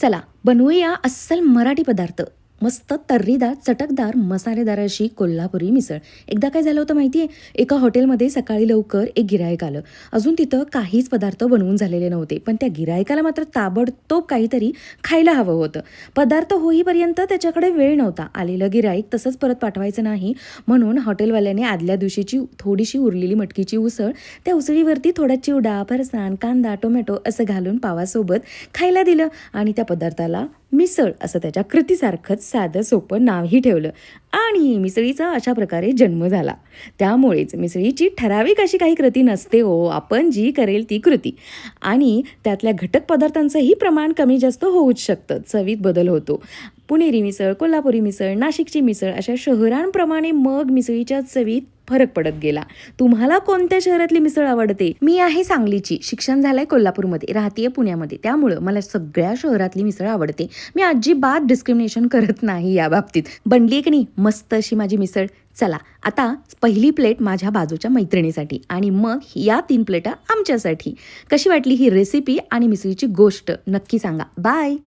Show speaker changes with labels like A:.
A: चला बनवूया अस्सल मराठी पदार्थ. मस्त तर्रीदार चटकदार मसालेदार अशी कोल्हापुरी मिसळ. एकदा काय झालं होतं माहिती आहे एका हॉटेलमध्ये सकाळी लवकर एक गिरायक आलं. अजून तिथं काहीच पदार्थ बनवून झालेले नव्हते. पण त्या गिरायकाला मात्र ताबडतोब काहीतरी खायला हवं होतं. पदार्थ होईपर्यंत त्याच्याकडे वेळ नव्हता. आलेलं गिरायक तसंच परत पाठवायचं नाही. म्हणून हॉटेलवाल्याने आदल्या दिवशीची थोडीशी उरलेली मटकीची उसळ त्या उसळीवरती थोडा चिवडा फरसाण कांदा टोमॅटो असं घालून पावासोबत खायला दिलं आणि त्या पदार्थाला मिसळ असं त्याच्या कृतीसारखंच साधं सोपं नावही ठेवलं. आणि मिसळीचा अशा प्रकारे जन्म झाला. त्यामुळेच मिसळीची ठराविक अशी काही कृती नसते हो. आपण जी करेल ती कृती. आणि त्यातल्या घटक पदार्थांचंही प्रमाण कमी जास्त होऊच शकतं. चवीत बदल होतो. पुणेरी मिसळ कोल्हापुरी मिसळ नाशिकची मिसळ अशा शहरांप्रमाणे मग मिसळीच्या चवीत फरक पडत गेला. तुम्हाला कोणत्या शहरातली मिसळ आवडते? मी आहे सांगलीची. शिक्षण झालंय कोल्हापूरमध्ये राहतीये पुण्यामध्ये. त्यामुळं मला सगळ्या शहरातली मिसळ आवडते. मी अजिबात डिस्क्रिमिनेशन करत नाही या बाबतीत. बनली की नाही? मस्त अशी माझी मिसळ. चला आता पहिली प्लेट माझ्या बाजूच्या मैत्रिणीसाठी आणि मग या तीन प्लेटा आमच्यासाठी. कशी वाटली ही रेसिपी आणि मिसळीची गोष्ट? नक्की सांगा. बाय!